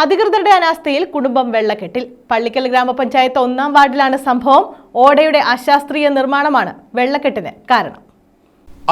അധികൃതരുടെ അനാസ്ഥയിൽ കുടുംബം വെള്ളക്കെട്ടിൽ. പള്ളിക്കൽ ഗ്രാമപഞ്ചായത്ത് ഒന്നാം വാർഡിലാണ് സംഭവം. ഓടയുടെ അശാസ്ത്രീയ നിർമ്മാണമാണ് വെള്ളക്കെട്ടിന് കാരണം.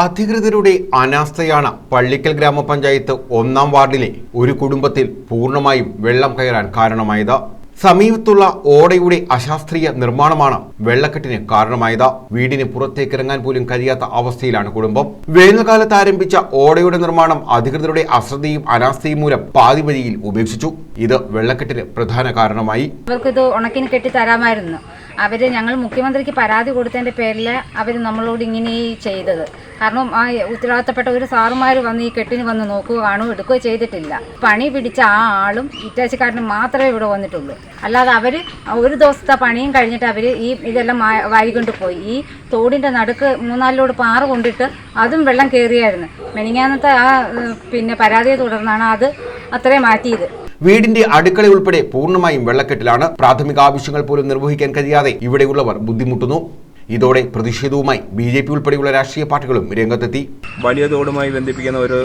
അധികൃതരുടെ അനാസ്ഥയാണ് പള്ളിക്കൽ ഗ്രാമപഞ്ചായത്ത് ഒന്നാം വാർഡിലെ ഒരു കുടുംബത്തിൽ പൂർണമായും വെള്ളം കയറാൻ കാരണമായത്. സമീപത്തുള്ള ഓടയുടെ അശാസ്ത്രീയ നിർമ്മാണമാണ് വെള്ളക്കെട്ടിന് കാരണമായത്. വീടിന് പുറത്തേക്ക് ഇറങ്ങാൻ പോലും കഴിയാത്ത അവസ്ഥയിലാണ് കുടുംബം. വേനൽക്കാലത്ത് ആരംഭിച്ച ഓടയുടെ നിർമ്മാണം അധികൃതരുടെ അശ്രദ്ധയും അനാസ്ഥയും മൂലം പാതിവഴിയിൽ ഉപേക്ഷിച്ചു. ഇത് വെള്ളക്കെട്ടിന് പ്രധാന കാരണമായി. അവർക്കിത് ഉണക്കിന് കെട്ടി തരാമായിരുന്നു. അവർ ഞങ്ങൾ മുഖ്യമന്ത്രിക്ക് പരാതി കൊടുത്തതിന്റെ പേരിൽ അവർ നമ്മളോട് ഇങ്ങനെ ചെയ്തത്. കാരണം ആ ഉത്തരവാദിത്തപ്പെട്ട ഒരു സാറുമാർ വന്ന് ഈ കെട്ടിന് വന്ന് നോക്കുകയോ കാണുകയോ എടുക്കുകയോ ചെയ്തിട്ടില്ല. പണി പിടിച്ച ആ ആളും ഇറ്റാച്ചിക്കാരനും മാത്രമേ ഇവിടെ വന്നിട്ടുള്ളൂ. അല്ലാതെ അവർ ഒരു ദിവസത്തെ പണിയും കഴിഞ്ഞിട്ട് അവർ ഈ ഇതെല്ലാം വാരിക്കൊണ്ട് പോയി. ഈ തോടിന്റെ നടുക്ക് മൂന്നാലിലോട് പാറ കൊണ്ടിട്ട് അതും വെള്ളം കയറിയായിരുന്നു മെനിങ്ങാനത്തെ ആ പിന്നെ പരാതിയെ തുടർന്നാണ് അത് അത്രയും മാറ്റിയത്. വീടിന്റെ അടുക്കള ഉൾപ്പെടെ പൂർണമായും വെള്ളക്കെട്ടിലാണ് പ്രാഥമിക ആവശ്യങ്ങൾ പോലും നിർവഹിക്കാൻ കഴിയാതെ ഇവിടെയുള്ളവർ ബുദ്ധിമുട്ടുന്നു. ഇതോടെ പ്രതിഷേധവുമായി ബി ജെ പി ഉൾപ്പെടെയുള്ള രാഷ്ട്രീയ പാർട്ടികളും രംഗത്തെത്തി. വലിയ തോടുമായി ബന്ധിപ്പിക്കുന്ന ഒരു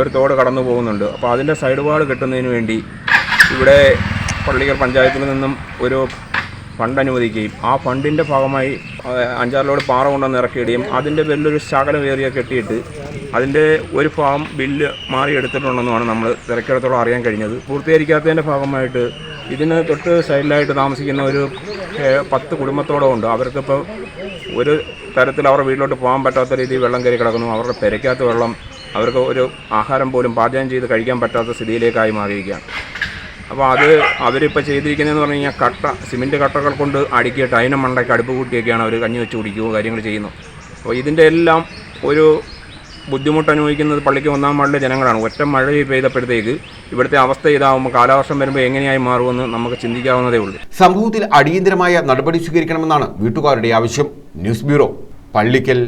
ഒരു തോട് കടന്നു പോകുന്നുണ്ട്. അപ്പോൾ അതിന്റെ സൈഡ് വാൾ കെട്ടുന്നതിന് വേണ്ടി ഇവിടെ പള്ളിക്കൽ പഞ്ചായത്തിൽ നിന്നും ഒരു ഫണ്ട് അനുവദിക്കുകയും ആ ഫണ്ടിന്റെ ഭാഗമായി അഞ്ചാറ് അഞ്ചാറിലോട് പാറ കൊണ്ടുവന്ന് ഇറക്കിയിടുകയും അതിന്റെ പേരിലൊരു ശകലം ഏറിയ കെട്ടിയിട്ട് അതിന്റെ ഒരു ഭാഗം ബില്ല് മാറി എടുത്തിട്ടുണ്ടെന്നാണ് നമ്മൾ തിരക്കിടത്തോളം അറിയാൻ കഴിഞ്ഞത്. പൂർത്തീകരിക്കാത്തതിന്റെ ഭാഗമായിട്ട് ഇതിന് തൊട്ട് സൈഡിലായിട്ട് താമസിക്കുന്ന ഒരു പത്ത് കുടുംബത്തോളം ഉണ്ട്. അവർക്കിപ്പോൾ ഒരു തരത്തിൽ അവരുടെ വീട്ടിലോട്ട് പോകാൻ പറ്റാത്ത രീതിയിൽ വെള്ളം കയറി കിടക്കുന്നു. അവരുടെ പെരയ്ക്കകത്ത് വെള്ളം അവർക്ക് ഒരു ആഹാരം പോലും പാചകം ചെയ്ത് കഴിക്കാൻ പറ്റാത്ത സ്ഥിതിയിലേക്കായി മാറിയിരിക്കുകയാണ്. അപ്പോൾ അത് അവരിപ്പോൾ ചെയ്തിരിക്കുന്നതെന്ന് പറഞ്ഞു കഴിഞ്ഞാൽ കട്ട സിമെന്റ് കട്ടകൾ കൊണ്ട് അടുക്കിയിട്ട് അതിനെ മണ്ടയ്ക്ക് അടുപ്പ് കൂട്ടിയൊക്കെയാണ് അവർ കഞ്ഞി വെച്ച് കുടിക്കുകയോ കാര്യങ്ങൾ ചെയ്യുന്നു അപ്പോൾ ഇതിന്റെ എല്ലാം ഒരു ബുദ്ധിമുട്ട് അനുഭവിക്കുന്നത് പള്ളിക്ക് ഒന്നാം വാർഡിലെ ജനങ്ങളാണ്. ഒറ്റ മഴ പെയ്തപ്പോഴത്തേക്ക് ഇവിടുത്തെ അവസ്ഥ ഇതാവുമ്പോൾ കാലവർഷം വരുമ്പോൾ എങ്ങനെയായി മാറുമെന്ന് നമുക്ക് ചിന്തിക്കാവുന്നതേ ഉള്ളൂ. സംഭവത്തിൽ അടിയന്തരമായ നടപടി സ്വീകരിക്കണമെന്നാണ് വീട്ടുകാരുടെ ആവശ്യം. News bureau Pallikkal